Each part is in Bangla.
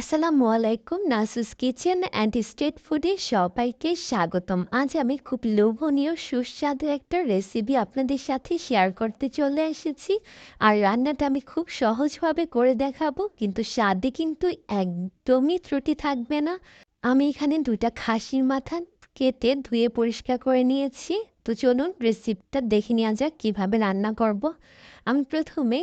আসসালামু আলাইকুম, নাসুস কিচেন অ্যান্ড স্ট্রিট ফুডে সবাইকে স্বাগতম। আজ আমি খুব লোভনীয়, সুস্বাদু একটা রেসিপি আপনাদের সাথে শেয়ার করতে চলে এসেছি। আর রান্নাটা আমি খুব সহজভাবে করে দেখাবো, কিন্তু স্বাদে কিন্তু একদমই ত্রুটি থাকবে না। আমি এখানে দুইটা খাসির মাথা কেটে ধুয়ে পরিষ্কার করে নিয়েছি। তো চলুন রেসিপিটা দেখে নেওয়া যাক কীভাবে রান্না করব। আমি প্রথমে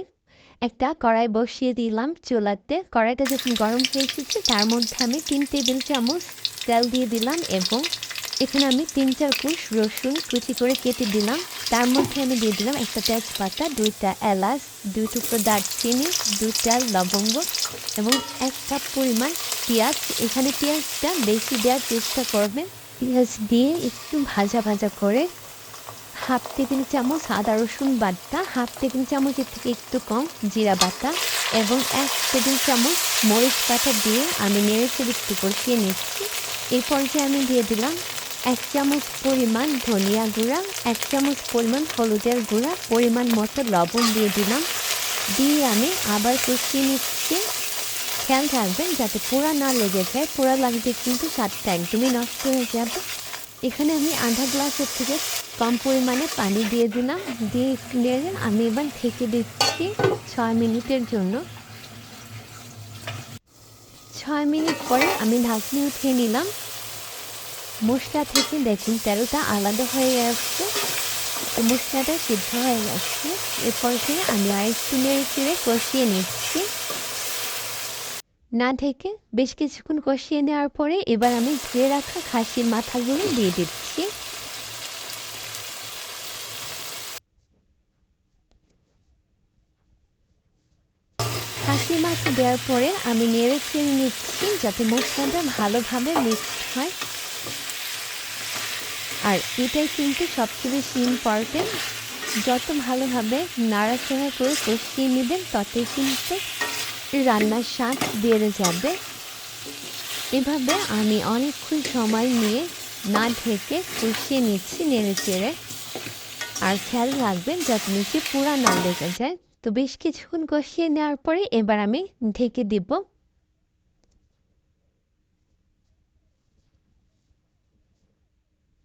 একটা কড়াই বসিয়ে দিলাম চুলাতে। কড়াইটা যখন গরম হয়ে এসেছে, তার মধ্যে আমি তিন টেবিল চামচ তেল দিয়ে দিলাম এবং এখানে আমি তিন চার কুশ রসুন কুচি করে কেটে দিলাম। তার মধ্যে আমি দিয়ে দিলাম একটা তেজপাতা, দুইটা এলাচ, দুই টুকরো দারচিনি, দুইটা লবঙ্গ এবং এক কাপ পরিমাণ পেঁয়াজ। এখানে পেঁয়াজটা বেশি দেওয়ার চেষ্টা করবেন। পেঁয়াজ দিয়ে একটু ভাজা ভাজা করে হাফ টেবিল চামচ আদা রসুন বাটা হাফ টেবিল চামচের থেকে একটু কম জিরা বাটা এবং এক টেবিল চামচ মরিচ বাটা দিয়ে আমি নেড়ে চেড়ে একটু কষিয়ে নিচ্ছি। এই পর্যায়ে আমি দিয়ে দিলাম এক চামচ পরিমাণ ধনিয়া গুঁড়া, এক চামচ পরিমাণ হলুদের গুঁড়া, পরিমাণ মতো লবণ দিয়ে দিলাম। দিয়ে আমি আবার কষিয়ে নিচ্ছি। খেয়াল রাখবেন যাতে পোড়া না লেগে যায়, পোড়া লাগবে কিন্তু স্বাদটা একদমই নষ্ট হয়ে যাবে। এখানে আমি আধা গ্লাসের থেকে কম পরিমাণে পানি দিয়ে দিলাম। দিয়ে আমি এবার থেকে দিচ্ছি ছয় মিনিটের জন্য। ছয় মিনিট পরে আমি ঢাকনি উঠিয়ে নিলাম। মশলা থেকে দেখুন তেরোটা আলাদা হয়ে আসছে। মশলাটা সিদ্ধ হয়ে গেছে। এরপর থেকে আমি আর একটু নেড়ে চেড়ে কষিয়ে নিচ্ছি। না ঢেকে বেশ কিছুক্ষণ কষিয়ে নেওয়ার পরে এবার আমি ধুয়ে রাখা খাসির মাথাগুলো দিয়ে দিচ্ছি। খাসির মাথা দেওয়ার পরে আমি নেড়ে চেড়ে নিচ্ছি যাতে মশলাটা ভালোভাবে মিক্সড হয়। আর এটাই কিন্তু সবচেয়ে বেশি ইম্পর্টেন্ট যত ভালোভাবে নাড়াচাড়া করে কষিয়ে নেবেন, ততই কিন্তু রান্নার স্বাদ বেড়ে যাবে। এভাবে আমি অনেকক্ষণ সময় নিয়ে না ঢেকে কষিয়ে নিচ্ছি নেড়ে চেড়ে আর খেয়াল রাখবেন, যাতে নিচে পুরা না লেগে যায়, তো বেশ কিছুক্ষণ কষিয়ে নেওয়ার পরে এবার আমি ঢেকে দিব।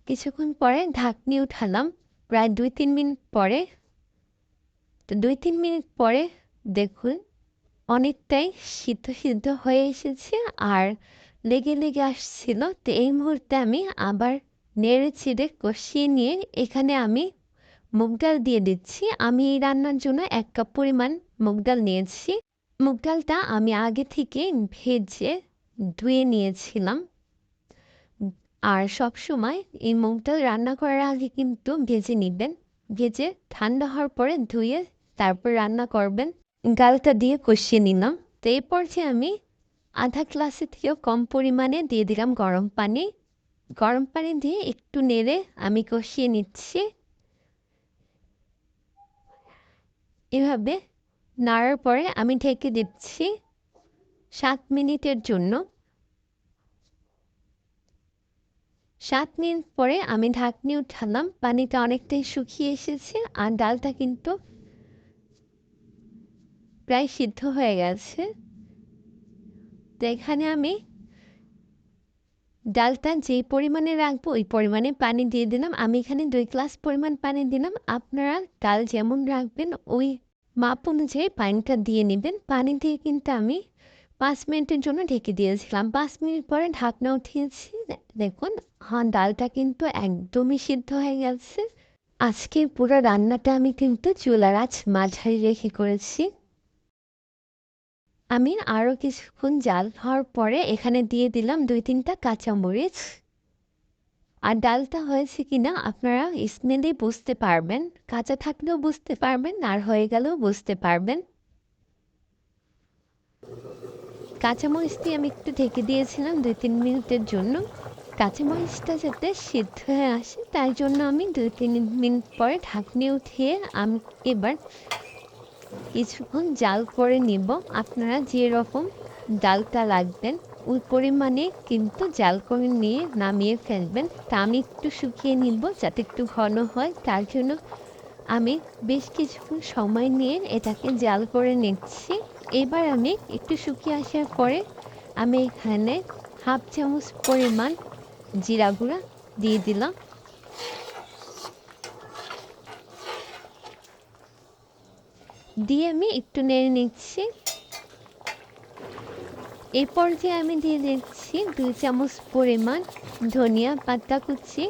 কিছুক্ষণ পরে ঢাকনি উঠালাম, প্রায় দুই তিন মিনিট পরে। তো দুই তিন মিনিট পরে দেখুন অনেকটাই সিদ্ধ সিদ্ধ হয়ে এসেছে আর লেগে লেগে আসছিল। তো এই মুহূর্তে আমি আবার নেড়ে ছিঁড়ে কষিয়ে নিয়ে এখানে আমি মুগ ডাল দিয়ে দিচ্ছি। আমি এই রান্নার জন্য এক কাপ পরিমাণ মুগ ডাল নিয়েছি। মুগ ডালটা আমি আগে থেকে ভেজে ধুয়ে নিয়েছিলাম। আর সব সময় এই মুগ ডাল রান্না করার আগে কিন্তু ভেজে নেবেন। ভেজে ঠান্ডা হওয়ার পরে ধুয়ে তারপর রান্না করবেন। গালটা দিয়ে কষিয়ে নিলাম। তো এই পর্যায়ে আমি আধা গ্লাসের থেকেও কম পরিমাণে দিয়ে দিলাম গরম পানি। গরম পানি দিয়ে একটু নেড়ে আমি কষিয়ে নিচ্ছি। এভাবে নাড়ার পরে আমি ঢেকে দিচ্ছি সাত মিনিটের জন্য। সাত মিনিট পরে আমি ঢাকনি উঠালাম। পানিটা অনেকটাই শুকিয়ে এসেছে আর ডালটা কিন্তু প্রায় সিদ্ধ হয়ে গেছে। তো এখানে আমি ডালটা যেই পরিমাণে রাখব ওই পরিমাণে পানি দিয়ে দিলাম। আমি এখানে দুই গ্লাস পরিমাণ পানি দিলাম। আপনারা ডাল যেমন রাখবেন ওই মাপ অনুযায়ী পানিটা দিয়ে নেবেন। পানি দিয়ে কিন্তু আমি পাঁচ মিনিটের জন্য ঢেকে দিয়েছিলাম। পাঁচ মিনিট পরে ঢাকনা উঠিয়েছি। দেখুন হ্যাঁ ডালটা কিন্তু একদমই সিদ্ধ হয়ে গেছে। আজকে পুরো রান্নাটা আমি কিন্তু চুলার আঁচ মাঝারি রেখে করেছি। আমি আরও কিছুক্ষণ জাল হওয়ার পরে এখানে দিয়ে দিলাম দুই তিনটা কাঁচামরিচ। আর ডালটা হয়েছে কি না আপনারা স্মেলেই বুঝতে পারবেন, কাঁচা থাকলেও বুঝতে পারবেন আর হয়ে গেলেও বুঝতে পারবেন। কাঁচামরিচ দিয়ে আমি একটু ঢেকে দিয়েছিলাম দুই তিন মিনিটের জন্য। কাঁচামরিচটা যাতে সিদ্ধ হয়ে আসে তাই জন্য আমি দুই তিন মিনিট পরে ঢাকনি উঠিয়ে আমি এবার কিছুক্ষণ জাল করে নিব। আপনারা যেরকম ডালটা রাখবেন ওই পরিমাণে কিন্তু জাল করে নিয়ে নামিয়ে ফেলবেন। তা আমি একটু শুকিয়ে নিব যাতে একটু ঘন হয়। তার জন্য আমি বেশ কিছুক্ষণ সময় নিয়ে এটাকে জাল করে নিচ্ছি। এবার আমি একটু শুকিয়ে আসার পরে আমি এখানে হাফ চামচ পরিমাণ জিরা গুঁড়া দিয়ে দিলাম। দিয়ে আমি একটু নেড়ে নিচ্ছি। এই পর্যায়ে আমি দিয়ে দিচ্ছি দুই চামচ পরিমাণ ধনিয়া পাতা কুচি।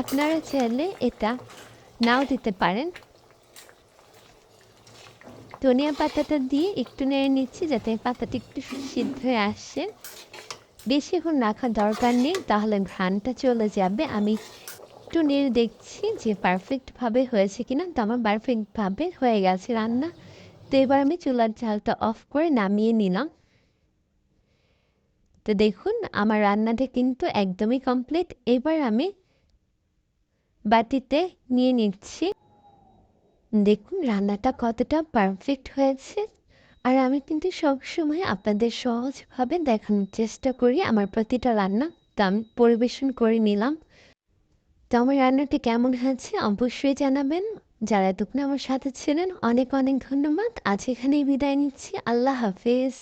আপনারা চাইলে এটা নাও দিতে পারেন। ধনিয়া পাতাটা দিয়ে একটু নেড়ে নিচ্ছি যাতে পাতাটা একটু সিদ্ধ হয়ে আসে। বেশিক্ষণ রাখার দরকার নেই, তাহলে ঘ্রাণটা চলে যাবে। আমি একটু নেড়ে দেখছি যে পারফেক্টভাবে হয়েছে কিনা। তো আমার পারফেক্টভাবে হয়ে গেছে রান্না। তো এবার আমি চুলার ঝালটা অফ করে নামিয়ে নিলাম। তো দেখুন, আমার রান্নাটা কিন্তু একদমই কমপ্লিট এবার আমি বাটিতে নিয়ে নিচ্ছি। দেখুন, রান্নাটা কতটা পারফেক্ট হয়েছে। আর আমি কিন্তু সবসময় আপনাদের সহজভাবে দেখানোর চেষ্টা করি আমার প্রতিটা রান্না। তো আমি পরিবেশন করে নিলাম। তো আমার রান্নাটি কেমন হয়েছে অবশ্যই জানাবেন। যারা এতক্ষণ আমার সাথে ছিলেন, অনেক অনেক ধন্যবাদ। আজ এখানেই বিদায় নিচ্ছি। আল্লাহ হাফেজ।